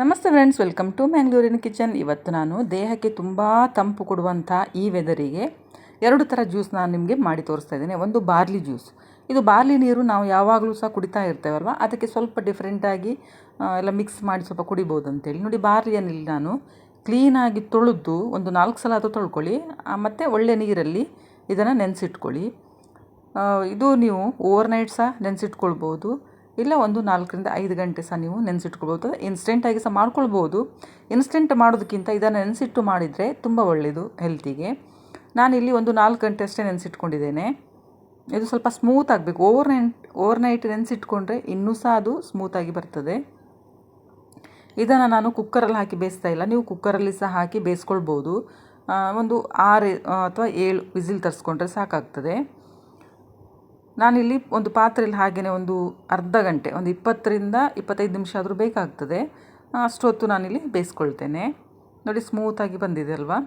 ನಮಸ್ತೆ friends welcome to ಮ್ಯಾಂಗ್ಳೂರಿನ kitchen ಇವತ್ತು ನಾನು ದೇಹಕ್ಕೆ ತುಂಬ ತಂಪು ಕೊಡುವಂಥ ಈ ವೆದರಿಗೆ ಎರಡು ಥರ ಜ್ಯೂಸ್ ನಾನು ನಿಮಗೆ ಮಾಡಿ ತೋರಿಸ್ತಾ ಇದ್ದೇನೆ. ಒಂದು ಬಾರ್ಲಿ ಜ್ಯೂಸ್ ಇದು ಬಾರ್ಲಿ ನೀರು ನಾವು ಯಾವಾಗಲೂ ಸಹ ಕುಡಿತಾ ಇರ್ತೇವಲ್ವ? ಅದಕ್ಕೆ ಸ್ವಲ್ಪ ಡಿಫ್ರೆಂಟಾಗಿ ಎಲ್ಲ ಮಿಕ್ಸ್ ಮಾಡಿ ಸ್ವಲ್ಪ ಕುಡಿಬೋದು ಅಂತೇಳಿ ನೋಡಿ ಬಾರ್ಲಿಯನ್ನಿಲ್ಲಿ ನಾನು. ಕ್ಲೀನಾಗಿ ತೊಳೆದು ಒಂದು ನಾಲ್ಕು ಸಲ ಅದು ತೊಳ್ಕೊಳ್ಳಿ. ಮತ್ತು ಒಳ್ಳೆ ನೀರಲ್ಲಿ ಇದನ್ನು ನೆನೆಸಿಟ್ಕೊಳ್ಳಿ. ಇದು ನೀವು ಓವರ್ನೈಟ್ ಸಹ ನೆನೆಸಿಟ್ಕೊಳ್ಬೋದು. ಇಲ್ಲ ಒಂದು ನಾಲ್ಕರಿಂದ ಐದು ಗಂಟೆ ಸಹ ನೀವು ನೆನೆಸಿಟ್ಕೊಳ್ಬೋದು. ಇನ್ಸ್ಟೆಂಟಾಗಿ ಸಹ ಮಾಡ್ಕೊಳ್ಬೋದು. ಇನ್ಸ್ಟೆಂಟ್ ಮಾಡೋದಕ್ಕಿಂತ ಇದನ್ನು ನೆನೆಸಿಟ್ಟು ಮಾಡಿದರೆ ತುಂಬ ಒಳ್ಳೆಯದು ಹೆಲ್ತಿಗೆ ನಾನಿಲ್ಲಿ ಒಂದು ನಾಲ್ಕು ಗಂಟೆ ಅಷ್ಟೇ ನೆನೆಸಿಟ್ಕೊಂಡಿದ್ದೇನೆ. ಇದು ಸ್ವಲ್ಪ ಸ್ಮೂತ್ ಆಗಬೇಕು. ಓವರ್ ನೈಟ್ ಓವರ್ ನೈಟ್ ನೆನೆಸಿಟ್ಕೊಂಡ್ರೆ ಇನ್ನೂ ಸಹ ಅದು ಸ್ಮೂತಾಗಿ ಬರ್ತದೆ. ಇದನ್ನು ನಾನು ಕುಕ್ಕರಲ್ಲಿ ಹಾಕಿ ಬೇಯಿಸ್ತಾ ಇಲ್ಲ. ನೀವು ಕುಕ್ಕರಲ್ಲಿ ಸಹ ಹಾಕಿ ಬೇಯಿಸ್ಕೊಳ್ಬೋದು. ಒಂದು ಆರು ಅಥವಾ ಏಳು ವಿಸಿಲ್ ತರಿಸ್ಕೊಂಡ್ರೆ ಸಾಕಾಗ್ತದೆ. ನಾನಿಲ್ಲಿ ಒಂದು ಪಾತ್ರೆಯಲ್ಲಿ ಹಾಗೆಯೇ ಒಂದು ಅರ್ಧ ಗಂಟೆ, ಒಂದು ಇಪ್ಪತ್ತರಿಂದ ಇಪ್ಪತ್ತೈದು ನಿಮಿಷ ಆದರೂ ಬೇಕಾಗ್ತದೆ. ಅಷ್ಟೊತ್ತು ನಾನಿಲ್ಲಿ ಬೇಯಿಸ್ಕೊಳ್ತೇನೆ. ನೋಡಿ ಸ್ಮೂತಾಗಿ ಬಂದಿದೆ ಅಲ್ವಾ?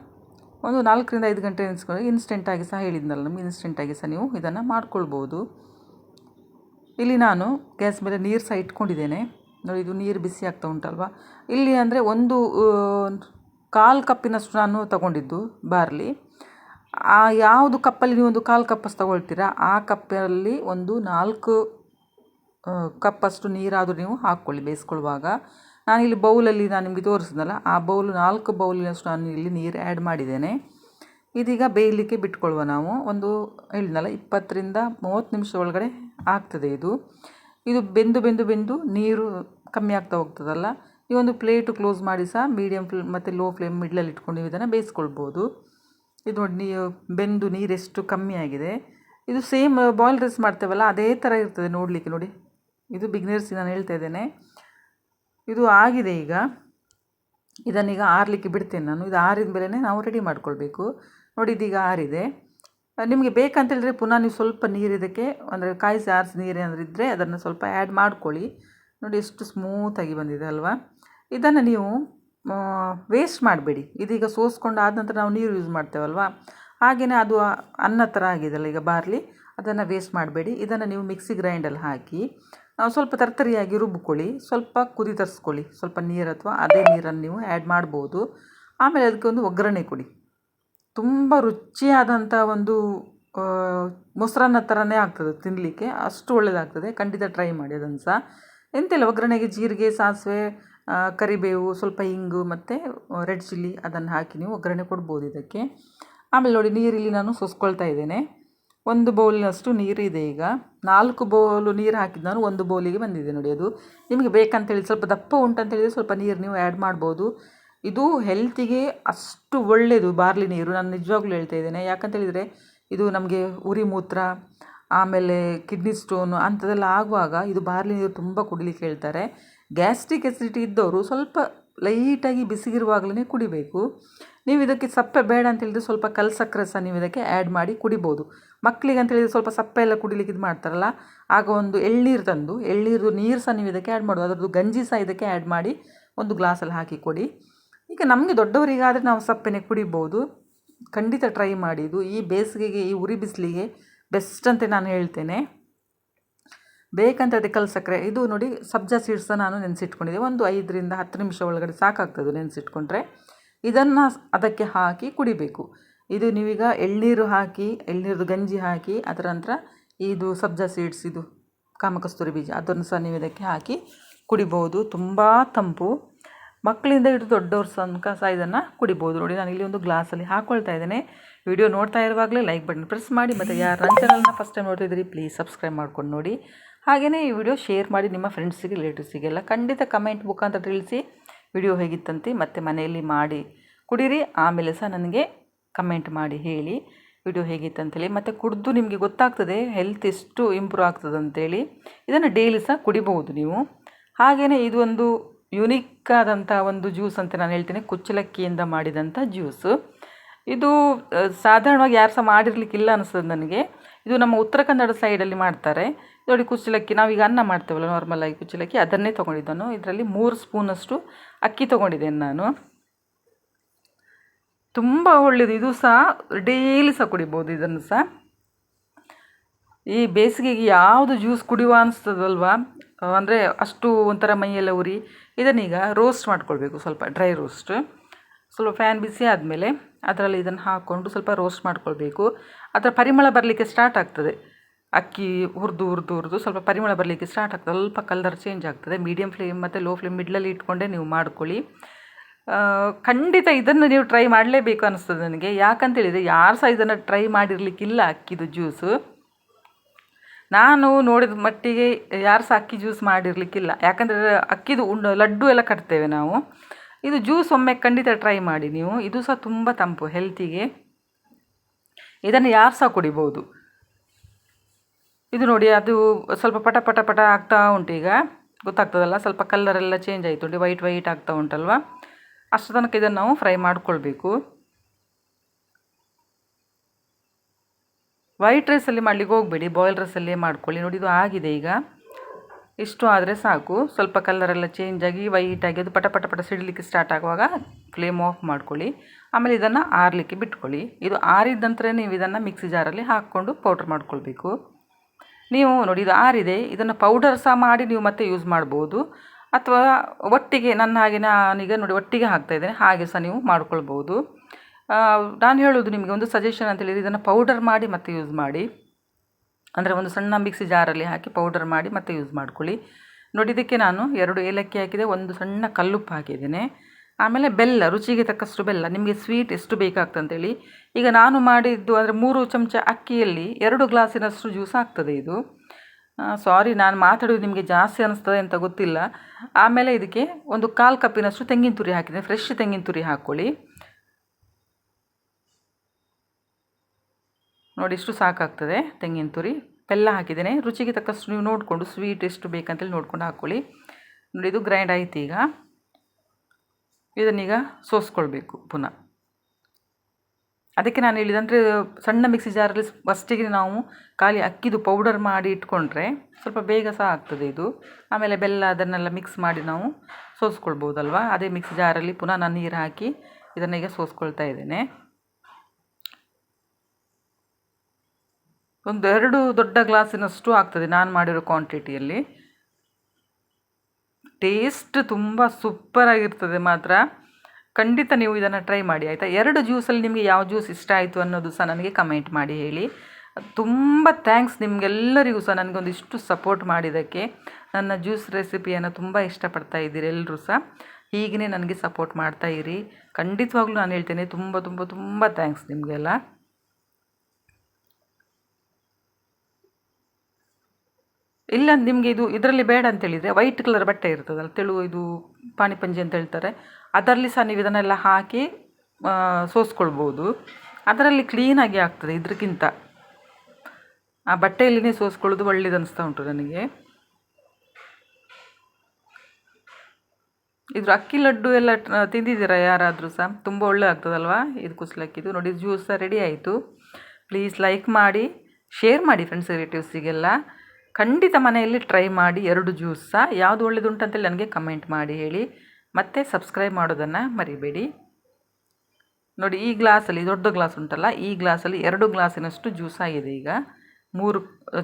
ಒಂದು ನಾಲ್ಕರಿಂದ ಐದು ಗಂಟೆ ನೆನೆಸ್ಕೊಂಡು ಇನ್ಸ್ಟೆಂಟಾಗಿ ಸಹ ಹೇಳಿದ್ನಲ್ಲ, ನಮಗೆ ಇನ್ಸ್ಟೆಂಟಾಗಿ ಸಹ ನೀವು ಇದನ್ನು ಮಾಡ್ಕೊಳ್ಬೋದು. ಇಲ್ಲಿ ನಾನು ಗ್ಯಾಸ್ ಮೇಲೆ ನೀರು ಸಹ ಇಟ್ಕೊಂಡಿದ್ದೇನೆ. ನೋಡಿ ಇದು ನೀರು ಬಿಸಿ ಆಗ್ತಾ ಉಂಟಲ್ವಾ ಇಲ್ಲಿ ಅಂದರೆ ಒಂದು ಕಾಲು ಕಪ್ಪಿನಷ್ಟು ನಾನು ತಗೊಂಡಿದ್ದು ಬಾರ್ಲಿ ಆ ಯಾವುದು ಕಪ್ಪಲ್ಲಿ ಒಂದು ಕಾಲು ಕಪ್ಪಸ್ ತಗೊಳ್ತೀರಾ, ಆ ಕಪ್ಪಲ್ಲಿ ಒಂದು ನಾಲ್ಕು ಕಪ್ಪಷ್ಟು ನೀರಾದರೂ ನೀವು ಹಾಕ್ಕೊಳ್ಳಿ ಬೇಯಿಸ್ಕೊಳ್ಳುವಾಗ. ನಾನಿಲ್ಲಿ ಬೌಲಲ್ಲಿ ನಾನು ನಿಮಗೆ ತೋರಿಸಿದ್ನಲ್ಲ, ಆ ಬೌಲ್, ನಾಲ್ಕು ಬೌಲಿನಷ್ಟು ನಾನು ಇಲ್ಲಿ ನೀರು ಆ್ಯಡ್ ಮಾಡಿದ್ದೇನೆ. ಇದೀಗ ಬೇಯಲಿಕ್ಕೆ ಬಿಟ್ಕೊಳ್ಳುವ ನಾವು. ಒಂದು ಹೇಳಿದ್ನಲ್ಲ, ಇಪ್ಪತ್ತರಿಂದ ಮೂವತ್ತು ನಿಮಿಷ ಒಳಗಡೆ ಆಗ್ತದೆ ಇದು. ಇದು ಬೆಂದು ಬೆಂದು ಬೆಂದು ನೀರು ಕಮ್ಮಿ ಆಗ್ತಾ ಹೋಗ್ತದಲ್ಲ, ಈ ಒಂದು ಪ್ಲೇಟು ಕ್ಲೋಸ್ ಮಾಡಿ ಸಹ ಮೀಡಿಯಮ್ ಫ್ಲೇಮ್ ಮತ್ತು ಲೋ ಫ್ಲೇಮ್ ಮಿಡ್ಲಲ್ಲಿ ಇಟ್ಕೊಂಡು ನೀವು ಇದನ್ನು ಬೇಯಿಸ್ಕೊಳ್ಬೋದು. ಇದು ನೋಡಿ, ನೀ, ಬೆಂದು ನೀರೆಷ್ಟು ಕಮ್ಮಿ ಆಗಿದೆ. ಇದು ಸೇಮ್ ಬಾಯ್ಲ್ ರೈಸ್ ಮಾಡ್ತೇವಲ್ಲ, ಅದೇ ಥರ ಇರ್ತದೆ ನೋಡಲಿಕ್ಕೆ ನೋಡಿ. ಇದು ಬಿಗ್ನರ್ಸ್ ನಾನು ಹೇಳ್ತಾ ಇದ್ದೇನೆ. ಇದು ಆಗಿದೆ ಈಗ. ಇದನ್ನೀಗ ಆರಲಿಕ್ಕೆ ಬಿಡ್ತೇನೆ ನಾನು. ಇದು ಆರಿದ ಮೇಲೆ ನಾವು ರೆಡಿ ಮಾಡ್ಕೊಳ್ಬೇಕು. ನೋಡಿ, ಇದೀಗ ಆರಿದೆ. ನಿಮಗೆ ಬೇಕಂತ ಹೇಳಿದ್ರೆ ಪುನಃ ನೀವು ಸ್ವಲ್ಪ ನೀರು ಇದಕ್ಕೆ, ಅಂದರೆ ಕಾಯಿಸಿ ಆರಿಸಿ ನೀರು ಏನಾದರೂ ಇದ್ದರೆ ಅದನ್ನು ಸ್ವಲ್ಪ ಆ್ಯಡ್ ಮಾಡ್ಕೊಳ್ಳಿ. ನೋಡಿ, ಎಷ್ಟು ಸ್ಮೂತಾಗಿ ಬಂದಿದೆ ಅಲ್ವಾ? ಇದನ್ನು ನೀವು ವೇಸ್ಟ್ ಮಾಡಬೇಡಿ. ಇದೀಗ ಸೋಸ್ಕೊಂಡು ಆದ ನಂತರ ನಾವು ನೀರು ಯೂಸ್ ಮಾಡ್ತೇವಲ್ವ? ಹಾಗೆಯೇ ಅದು ಅನ್ನ ಥರ ಆಗಿದೆಲ್ಲ ಈಗ ಬಾರ್ಲಿ, ಅದನ್ನು ವೇಸ್ಟ್ ಮಾಡಬೇಡಿ. ಇದನ್ನು ನೀವು ಮಿಕ್ಸಿ ಗ್ರೈಂಡಲ್ಲಿ ಹಾಕಿ ಸ್ವಲ್ಪ ತರ್ತರಿಯಾಗಿ ರುಬ್ಬಿಕೊಳ್ಳಿ ಸ್ವಲ್ಪ ಕುದಿ ತರಿಸ್ಕೊಳ್ಳಿ. ಸ್ವಲ್ಪ ನೀರು ಅಥವಾ ಅದೇ ನೀರನ್ನು ನೀವು ಆ್ಯಡ್ ಮಾಡ್ಬೋದು. ಆಮೇಲೆ ಅದಕ್ಕೆ ಒಂದು ಒಗ್ಗರಣೆ ಕೊಡಿ. ತುಂಬ ರುಚಿಯಾದಂಥ ಒಂದು ಮೊಸರನ್ನ ಥರನೇ ಆಗ್ತದೆ ತಿನ್ನಲಿಕ್ಕೆ ಅಷ್ಟು ಒಳ್ಳೆಯದಾಗ್ತದೆ ಖಂಡಿತ ಟ್ರೈ ಮಾಡಿ ಅದನ್ನು ಸಹ ಎಂತಿಲ್ಲ ಒಗ್ಗರಣೆಗೆ ಜೀರಿಗೆ, ಸಾಸಿವೆ ಕರಿಬೇವು, ಸ್ವಲ್ಪ ಇಂಗು ಮತ್ತು ರೆಡ್ ಚಿಲ್ಲಿ ಅದನ್ನು ಹಾಕಿ ನೀವು ಒಗ್ಗರಣೆ ಕೊಡ್ಬೋದು ಇದಕ್ಕೆ. ಆಮೇಲೆ ನೋಡಿ ನೀರಿಲ್ಲಿ ನಾನು ಸೋಸ್ಕೊಳ್ತಾ ಇದ್ದೇನೆ. ಒಂದು ಬೌಲಿನಷ್ಟು ನೀರಿದೆ ಈಗ. ನಾಲ್ಕು ಬೌಲು ನೀರು ಹಾಕಿದ್ದು ನಾನು ಒಂದು ಬೌಲಿಗೆ ಬಂದಿದೆ ನೋಡಿ ಅದು. ನಿಮಗೆ ಬೇಕಂತೇಳಿ ಸ್ವಲ್ಪ ದಪ್ಪ ಉಂಟಂತೇಳಿದರೆ ಸ್ವಲ್ಪ ನೀರು ನೀವು ಆ್ಯಡ್ ಮಾಡ್ಬೋದು. ಇದು ಹೆಲ್ತಿಗೆ ಅಷ್ಟು ಒಳ್ಳೆಯದು ಬಾರ್ಲಿ ನೀರು. ನಾನು ನಿಜವಾಗ್ಲೂ ಹೇಳ್ತಾ ಇದ್ದೇನೆ. ಯಾಕಂತೇಳಿದರೆ ಇದು ನಮಗೆ ಉರಿ ಮೂತ್ರ, ಆಮೇಲೆ ಕಿಡ್ನಿ ಸ್ಟೋನು ಅಂಥದ್ದೆಲ್ಲ ಆಗುವಾಗ ಇದು ಬಾರ್ಲಿ ನೀರು ತುಂಬ ಕುಡಿಲಿಕ್ಕೆ ಹೇಳ್ತಾರೆ. ಗ್ಯಾಸ್ಟ್ರಿಕ್ ಎಸಿಡಿಟಿ ಇದ್ದವರು ಸ್ವಲ್ಪ ಲೈಟಾಗಿ ಬಿಸಿಗಿರುವಾಗಲೇ ಕುಡಿಬೇಕು. ನೀವು ಇದಕ್ಕೆ ಸಪ್ಪೆ ಬೇಡ ಅಂತ ಸ್ವಲ್ಪ ಕಲ್ ಸಕ್ಕರೆ ಸಹ ನೀವು ಇದಕ್ಕೆ ಆ್ಯಡ್ ಮಾಡಿ ಕುಡಿಬೋದು. ಮಕ್ಕಳಿಗೆ ಅಂತ ಹೇಳಿದ್ರೆ ಸ್ವಲ್ಪ ಸಪ್ಪೆ ಎಲ್ಲ ಕುಡಿಲಿಕ್ಕೆ ಇದು ಮಾಡ್ತಾರಲ್ಲ, ಆಗ ಒಂದು ಎಳ್ನೀರು ತಂದು ಎಳ್ನೀರು ನೀರು ಸಹ ನೀವು ಇದಕ್ಕೆ ಆ್ಯಡ್ ಮಾಡೋದು ಅದರದ್ದು ಗಂಜಿ ಸಹ ಇದಕ್ಕೆ ಆ್ಯಡ್ ಮಾಡಿ ಒಂದು ಗ್ಲಾಸಲ್ಲಿ ಹಾಕಿ ಕೊಡಿ ಈಗ ನಮಗೆ ದೊಡ್ಡವರಿಗಾದರೆ ನಾವು ಸಪ್ಪೆನೆ ಕುಡಿಬೋದು. ಖಂಡಿತ ಟ್ರೈ ಮಾಡಿದ್ದು ಈ ಬೇಸಿಗೆಗೆ, ಈ ಉರಿ ಬಿಸಿಲಿಗೆ ಬೆಸ್ಟ್ ಅಂತ ನಾನು ಹೇಳ್ತೇನೆ. ಬೇಕಂತ ಅದಕ್ಕೆ ಕಲ್ ಸಕ್ಕರೆ ಇದು ನೋಡಿ ಸಬ್ಜಾ ಸೀಡ್ಸ್ ನಾನು ನೆನೆಸಿಟ್ಕೊಂಡಿದ್ದೆ. ಒಂದು ಐದರಿಂದ ಹತ್ತು ನಿಮಿಷ ಒಳಗಡೆ ಸಾಕಾಗ್ತದೆ ನೆನೆಸಿಟ್ಕೊಂಡ್ರೆ. ಇದನ್ನು ಅದಕ್ಕೆ ಹಾಕಿ ಕುಡಿಬೇಕು. ಇದು ನೀವೀಗ ಎಳ್ನೀರು ಹಾಕಿ, ಎಳ್ನೀರ್ದು ಗಂಜಿ ಹಾಕಿ, ಅದರ ನಂತರ ಇದು ಸಬ್ಜಾ ಸೀಡ್ಸ್, ಇದು ಕಾಮಕಸ್ತೂರಿ ಬೀಜ, ಅದನ್ನು ಸಹ ನೀವು ಇದಕ್ಕೆ ಹಾಕಿ ಕುಡಿಬೋದು. ತುಂಬ ತಂಪು. ಮಕ್ಕಳಿಂದ ಹಿಡಿದು ದೊಡ್ಡವ್ರ ತನಕ ಸಹ ಇದನ್ನು ಕುಡಿಬೋದು. ನೋಡಿ, ನಾನು ಇಲ್ಲಿ ಒಂದು ಗ್ಲಾಸಲ್ಲಿ ಹಾಕ್ಕೊಳ್ತಾ ಇದ್ದೇನೆ. ವಿಡಿಯೋ ನೋಡ್ತಾ ಇರುವಾಗಲೇ ಲೈಕ್ ಬಟನ್ ಪ್ರೆಸ್ ಮಾಡಿ. ಮತ್ತು ಯಾರು ನನ್ನ ಚಾನಲ್ನ ಫಸ್ಟ್ ಟೈಮ್ ನೋಡ್ತಿದ್ದೀರಿ ಪ್ಲೀಸ್ ಸಬ್ಸ್ಕ್ರೈಬ್ ಮಾಡ್ಕೊಂಡು ನೋಡಿ. ಹಾಗೆಯೇ ಈ ವಿಡಿಯೋ ಶೇರ್ ಮಾಡಿ ನಿಮ್ಮ ಫ್ರೆಂಡ್ಸಿಗೆ ರಿಲೇಟಿವ್ಸಿಗೆಲ್ಲ ಖಂಡಿತ ಕಮೆಂಟ್ ಮುಖಾಂತರ ತಿಳಿಸಿ. ವಿಡಿಯೋ ಹೇಗಿತ್ತಂತೆ ಮತ್ತು ಮನೆಯಲ್ಲಿ ಮಾಡಿ ಕುಡೀರಿ. ಆಮೇಲೆ ಸಹ ನನಗೆ ಕಮೆಂಟ್ ಮಾಡಿ ಹೇಳಿ. ವಿಡಿಯೋ ಹೇಗಿತ್ತಂತೇಳಿ ಮತ್ತು ಕುಡಿದು ನಿಮಗೆ ಗೊತ್ತಾಗ್ತದೆ ಹೆಲ್ತ್ ಎಷ್ಟು ಇಂಪ್ರೂವ್ ಆಗ್ತದೆ ಅಂತೇಳಿ ಇದನ್ನು ಡೈಲಿ ಸಹ ಕುಡಿಬಹುದು ನೀವು. ಹಾಗೆಯೇ ಇದು ಒಂದು ಯುನಿಕ್ ಆದಂಥ ಒಂದು ಜ್ಯೂಸ್ ಅಂತ ನಾನು ಹೇಳ್ತೇನೆ, ಕುಚ್ಚಲಕ್ಕಿಯಿಂದ ಮಾಡಿದಂಥ ಜ್ಯೂಸು ಇದು ಸಾಧಾರಣವಾಗಿ ಯಾರು ಸಹ ಮಾಡಿರಲಿಕ್ಕಿಲ್ಲ ಅನಿಸ್ತದೆ ನನಗೆ. ಇದು ನಮ್ಮ ಉತ್ತರ ಕನ್ನಡ ಸೈಡಲ್ಲಿ ಮಾಡ್ತಾರೆ. ನೋಡಿ ಕುಚ್ಚಲಕ್ಕಿ, ನಾವೀಗ ಅನ್ನ ಮಾಡ್ತೇವಲ್ಲ ನಾರ್ಮಲಾಗಿ ಕುಚ್ಚಲಕ್ಕಿ, ಅದನ್ನೇ ತೊಗೊಂಡಿದ್ದನು ಇದರಲ್ಲಿ ಮೂರು ಸ್ಪೂನಷ್ಟು ಅಕ್ಕಿ ತೊಗೊಂಡಿದ್ದೇನೆ ನಾನು. ತುಂಬ ಒಳ್ಳೆಯದು ಇದು ಸಹ ಡೈಲಿ ಸಹ ಕುಡಿಬೋದು ಇದನ್ನು ಸಹ. ಈ ಬೇಸಿಗೆಗೆ ಯಾವುದು ಜ್ಯೂಸ್ ಕುಡಿಯುವ ಅನಿಸ್ತದಲ್ವಾ? ಅಂದರೆ ಅಷ್ಟು ಒಂಥರ ಮೈಯೆಲ್ಲ ಉರಿ. ಇದನ್ನೀಗ ರೋಸ್ಟ್ ಮಾಡ್ಕೊಳ್ಬೇಕು ಸ್ವಲ್ಪ ಡ್ರೈ ರೋಸ್ಟ್ ಸ್ವಲ್ಪ ಫ್ಯಾನ್ ಬಿಸಿ ಆದಮೇಲೆ. ಅದರಲ್ಲಿ ಇದನ್ನು ಹಾಕ್ಕೊಂಡು ಸ್ವಲ್ಪ ರೋಸ್ಟ್ ಮಾಡ್ಕೊಳ್ಬೇಕು. ಅದರ ಪರಿಮಳ ಬರಲಿಕ್ಕೆ ಸ್ಟಾರ್ಟ್ ಆಗ್ತದೆ. ಅಕ್ಕಿ ಹುರಿದು ಹುರಿದು ಹುರಿದು ಸ್ವಲ್ಪ ಪರಿಮಳ ಬರಲಿಕ್ಕೆ ಸ್ಟಾರ್ಟ್ ಆಗ್ತದೆ. ಸ್ವಲ್ಪ ಕಲರ್ ಚೇಂಜ್ ಆಗ್ತದೆ. ಮೀಡಿಯಮ್ ಫ್ಲೇಮ್ ಮತ್ತು ಲೋ ಫ್ಲೇಮ್ ಮಿಡ್ಲಲ್ಲಿ ಇಟ್ಕೊಂಡೇ ನೀವು ಮಾಡ್ಕೊಳ್ಳಿ. ಖಂಡಿತ ಇದನ್ನು ನೀವು ಟ್ರೈ ಮಾಡಲೇಬೇಕು ಅನ್ನಿಸ್ತದೆ ನನಗೆ. ಯಾಕಂತೇಳಿದರೆ ಯಾರು ಸಹ ಇದನ್ನು ಟ್ರೈ ಮಾಡಿರಲಿಕ್ಕಿಲ್ಲ ಅಕ್ಕಿದು ಜ್ಯೂಸು ನಾನು ನೋಡಿದ ಮಟ್ಟಿಗೆ ಯಾರು ಸಹ ಅಕ್ಕಿ ಜ್ಯೂಸ್ ಮಾಡಿರಲಿಕ್ಕಿಲ್ಲ. ಯಾಕಂದರೆ ಅಕ್ಕಿದು ಉಂಡು, ಲಡ್ಡು ಎಲ್ಲ ಕಟ್ತೇವೆ ನಾವು. ಇದು ಜ್ಯೂಸ್ ಒಮ್ಮೆ ಖಂಡಿತ ಟ್ರೈ ಮಾಡಿ ನೀವು. ಇದು ಸಹ ತುಂಬ ತಂಪು, ಹೆಲ್ತಿಗೆ. ಇದನ್ನು ಯಾರು ಸಹ ಕುಡಿಬೋದು? ಇದು ನೋಡಿ, ಅದು ಸ್ವಲ್ಪ ಪಟ ಪಟ ಪಟ ಆಗ್ತಾ ಉಂಟು ಈಗ. ಗೊತ್ತಾಗ್ತದಲ್ಲ, ಸ್ವಲ್ಪ ಕಲರೆಲ್ಲ ಚೇಂಜ್ ಆಯಿತು ನೋಡಿ ವೈಟ್ ವೈಟ್ ಆಗ್ತಾ ಉಂಟಲ್ವ? ಅಷ್ಟು ತನಕ ಇದನ್ನು ನಾವು ಫ್ರೈ ಮಾಡಿಕೊಳ್ಬೇಕು. ವೈಟ್ ರೈಸಲ್ಲಿ ಮಾಡಲಿಕ್ಕೆ ಹೋಗಬೇಡಿ ಬಾಯ್ಲ್ ರೈಸಲ್ಲೇ ಮಾಡ್ಕೊಳ್ಳಿ. ನೋಡಿ, ಇದು ಆಗಿದೆ ಈಗ. ಇಷ್ಟು ಆದರೆ ಸಾಕು. ಸ್ವಲ್ಪ ಕಲ್ಲರೆಲ್ಲ ಚೇಂಜ್ ಆಗಿ ವೈಟ್ ಆಗಿ ಅದು ಪಟ ಪಟ ಪಟ ಸಿಡಿಲಿಕ್ಕೆ ಸ್ಟಾರ್ಟ್ ಆಗುವಾಗ ಫ್ಲೇಮ್ ಆಫ್ ಮಾಡ್ಕೊಳ್ಳಿ. ಆಮೇಲೆ ಇದನ್ನು ಆರಲಿಕ್ಕೆ ಬಿಟ್ಕೊಳ್ಳಿ. ಇದು ಆರಿದ ನೀವು ಇದನ್ನು ಮಿಕ್ಸಿ ಜಾರಲ್ಲಿ ಹಾಕ್ಕೊಂಡು ಪೌಡ್ರ್ ಮಾಡ್ಕೊಳ್ಬೇಕು. ನೀವು ನೋಡಿ ಇದು ಆರಿದೆ. ಇದನ್ನು ಪೌಡರ್ ಸಹ ಮಾಡಿ ನೀವು ಮತ್ತೆ ಯೂಸ್ ಮಾಡ್ಬೋದು. ಅಥವಾ ಒಟ್ಟಿಗೆ ನನ್ನ ಹಾಗೆ ನಾನೀಗ ನೋಡಿ ಒಟ್ಟಿಗೆ ಹಾಕ್ತಾ ಇದ್ದೇನೆ. ಹಾಗೆ ಸಹ ನೀವು ಮಾಡ್ಕೊಳ್ಬೋದು. ನಾನು ಹೇಳೋದು ನಿಮಗೆ ಒಂದು ಸಜೆಷನ್ ಅಂತೇಳಿದರೆ ಇದನ್ನು ಪೌಡರ್ ಮಾಡಿ ಮತ್ತೆ ಯೂಸ್ ಮಾಡಿ. ಅಂದರೆ ಒಂದು ಸಣ್ಣ ಮಿಕ್ಸಿ ಜಾರಲ್ಲಿ ಹಾಕಿ ಪೌಡರ್ ಮಾಡಿ ಮತ್ತೆ ಯೂಸ್ ಮಾಡ್ಕೊಳ್ಳಿ. ನೋಡಿ, ಇದಕ್ಕೆ ನಾನು ಎರಡು ಏಲಕ್ಕಿ ಹಾಕಿದೆ, ಒಂದು ಸಣ್ಣ ಕಲ್ಲುಪ್ಪು ಹಾಕಿದ್ದೇನೆ. ಆಮೇಲೆ ಬೆಲ್ಲ, ರುಚಿಗೆ ತಕ್ಕಷ್ಟು ಬೆಲ್ಲ. ನಿಮಗೆ ಸ್ವೀಟ್ ಎಷ್ಟು ಬೇಕಾಗ್ತಂತೇಳಿ. ಈಗ ನಾನು ಮಾಡಿದ್ದು ಅಂದರೆ ಮೂರು ಚಮಚ ಅಕ್ಕಿಯಲ್ಲಿ ಎರಡು ಗ್ಲಾಸಿನಷ್ಟು ಜ್ಯೂಸ್ ಆಗ್ತದೆ ಇದು. ಸಾರಿ ನಾನು ಮಾತಾಡೋದು ನಿಮಗೆ ಜಾಸ್ತಿ ಅನ್ನಿಸ್ತದೆ ಅಂತ ಗೊತ್ತಿಲ್ಲ. ಆಮೇಲೆ ಇದಕ್ಕೆ ಒಂದು ಕಾಲು ಕಪ್ಪಿನಷ್ಟು ತೆಂಗಿನ ತುರಿ ಹಾಕಿದ್ದೇನೆ. ಫ್ರೆಶ್ ತೆಂಗಿನ ತುರಿ ಹಾಕ್ಕೊಳ್ಳಿ. ನೋಡಿ, ಇಷ್ಟು ಸಾಕಾಗ್ತದೆ ತೆಂಗಿನ ತುರಿ. ಬೆಲ್ಲ ಹಾಕಿದ್ದೇನೆ. ರುಚಿಗೆ ತಕ್ಕಷ್ಟು ನೀವು ನೋಡಿಕೊಂಡು ಸ್ವೀಟ್ ಎಷ್ಟು ಬೇಕಂತೇಳಿ ನೋಡ್ಕೊಂಡು ಹಾಕ್ಕೊಳ್ಳಿ ನೋಡಿ, ಇದು ಗ್ರೈಂಡ್ ಆಯ್ತು ಈಗ. ಇದನ್ನೀಗ ಸೋಸ್ಕೊಳ್ಬೇಕು ಪುನಃ. ಅದಕ್ಕೆ ನಾನು ಹೇಳಿದಂದರೆ ಸಣ್ಣ ಮಿಕ್ಸಿ ಜಾರಲ್ಲಿ ಫಸ್ಟಿಗೆ ನಾವು ಖಾಲಿ ಅಕ್ಕಿದು ಪೌಡರ್ ಮಾಡಿ ಇಟ್ಕೊಂಡ್ರೆ ಸ್ವಲ್ಪ ಬೇಗ ಸಹ ಆಗ್ತದೆ ಇದು. ಆಮೇಲೆ ಬೆಲ್ಲ ಅದನ್ನೆಲ್ಲ ಮಿಕ್ಸ್ ಮಾಡಿ ನಾವು ಸೋಸ್ಕೊಳ್ಬೋದಲ್ವ? ಅದೇ ಮಿಕ್ಸಿ ಜಾರಲ್ಲಿ ಪುನಃ ನಾನು ನೀರು ಹಾಕಿ ಇದನ್ನ ಈಗ ಸೋಸ್ಕೊಳ್ತಾ ಇದ್ದೇನೆ. ಒಂದು ಎರಡು ದೊಡ್ಡ ಗ್ಲಾಸಿನಷ್ಟು ಆಗ್ತದೆ ನಾನು ಮಾಡಿರೋ ಕ್ವಾಂಟಿಟಿಯಲ್ಲಿ. ಟೇಸ್ಟ್ ತುಂಬ ಸೂಪರಾಗಿರ್ತದೆ ಮಾತ್ರ. ಖಂಡಿತ ನೀವು ಇದನ್ನು ಟ್ರೈ ಮಾಡಿ, ಆಯಿತಾ? ಎರಡು ಜ್ಯೂಸಲ್ಲಿ ನಿಮಗೆ ಯಾವ ಜ್ಯೂಸ್ ಇಷ್ಟ ಆಯಿತು ಅನ್ನೋದು ಸಹ ನನಗೆ ಕಮೆಂಟ್ ಮಾಡಿ ಹೇಳಿ. ತುಂಬ ಥ್ಯಾಂಕ್ಸ್ ನಿಮಗೆಲ್ಲರಿಗೂ ಸಹ ನನಗೊಂದು ಇಷ್ಟು ಸಪೋರ್ಟ್ ಮಾಡಿದ್ದಕ್ಕೆ. ನನ್ನ ಜ್ಯೂಸ್ ರೆಸಿಪಿಯನ್ನು ತುಂಬ ಇಷ್ಟಪಡ್ತಾ ಇದ್ದೀರಿ ಎಲ್ಲರೂ ಸಹ. ಹೀಗೇ ನನಗೆ ಸಪೋರ್ಟ್ ಮಾಡ್ತಾ ಇರಿ. ಖಂಡಿತವಾಗ್ಲೂ ನಾನು ಹೇಳ್ತೇನೆ, ತುಂಬ ತುಂಬ ತುಂಬ ಥ್ಯಾಂಕ್ಸ್ ನಿಮಗೆಲ್ಲ. ಇಲ್ಲ, ನಿಮಗೆ ಇದು ಇದರಲ್ಲಿ ಬೇಡ ಅಂತ ಹೇಳಿದರೆ ವೈಟ್ ಕಲರ್ ಬಟ್ಟೆ ಇರ್ತದಲ್ಲ, ತೆಳು ಇದು ಪಾಣಿಪಂಜಿ ಅಂತ ಹೇಳ್ತಾರೆ. ಅದರಲ್ಲಿ ಸಹ ನೀವು ಇದನ್ನೆಲ್ಲ ಹಾಕಿ ಸೋಸ್ಕೊಳ್ಬೋದು. ಅದರಲ್ಲಿ ಕ್ಲೀನಾಗಿ ಆಗ್ತದೆ ಇದಕ್ಕಿಂತ ಆ ಬಟ್ಟೆಯಲ್ಲಿನೇ ಸೋಸ್ಕೊಳ್ಳೋದು ಒಳ್ಳೇದು ಅನಿಸ್ತಾ ಉಂಟು ನನಗೆ. ಇದ್ರ ಅಕ್ಕಿ ಲಡ್ಡು ಎಲ್ಲ ತಿಂದಿದ್ದೀರಾ ಯಾರಾದರೂ ಸಹ? ತುಂಬ ಒಳ್ಳೆ ಆಗ್ತದಲ್ವಾ? ಇದು ಕುಸ್ಲಕ್ಕಿದು. ನೋಡಿ, ಜ್ಯೂಸ್ ಸಹ ರೆಡಿ ಆಯಿತು. ಪ್ಲೀಸ್ ಲೈಕ್ ಮಾಡಿ ಶೇರ್ ಮಾಡಿ ಫ್ರೆಂಡ್ಸ್ ರಿಲೇಟಿವ್ಸಿಗೆಲ್ಲ ಖಂಡಿತ ಮನೆಯಲ್ಲಿ ಟ್ರೈ ಮಾಡಿ ಎರಡು ಜ್ಯೂಸ್ ಸಹ ಯಾವುದು ಒಳ್ಳೆಯದುಂಟಂತೇಳಿ ನನಗೆ ಕಮೆಂಟ್ ಮಾಡಿ ಹೇಳಿ. ಮತ್ತು ಸಬ್ಸ್ಕ್ರೈಬ್ ಮಾಡೋದನ್ನು ಮರಿಬೇಡಿ. ನೋಡಿ, ಈ ಗ್ಲಾಸಲ್ಲಿ ದೊಡ್ಡ ಗ್ಲಾಸ್ ಉಂಟಲ್ಲ, ಈ ಗ್ಲಾಸಲ್ಲಿ ಎರಡು ಗ್ಲಾಸಿನಷ್ಟು ಜ್ಯೂಸ್ ಆಗಿದೆ ಈಗ. ಮೂರು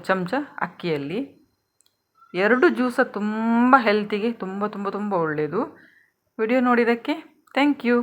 ಚಮಚ ಅಕ್ಕಿಯಲ್ಲಿ. ಎರಡು ಜ್ಯೂಸ ತುಂಬ ಹೆಲ್ತಿಗೆ ತುಂಬ ತುಂಬ ತುಂಬ ಒಳ್ಳೆಯದು ವಿಡಿಯೋ ನೋಡಿದ್ದಕ್ಕೆ ಥ್ಯಾಂಕ್ ಯು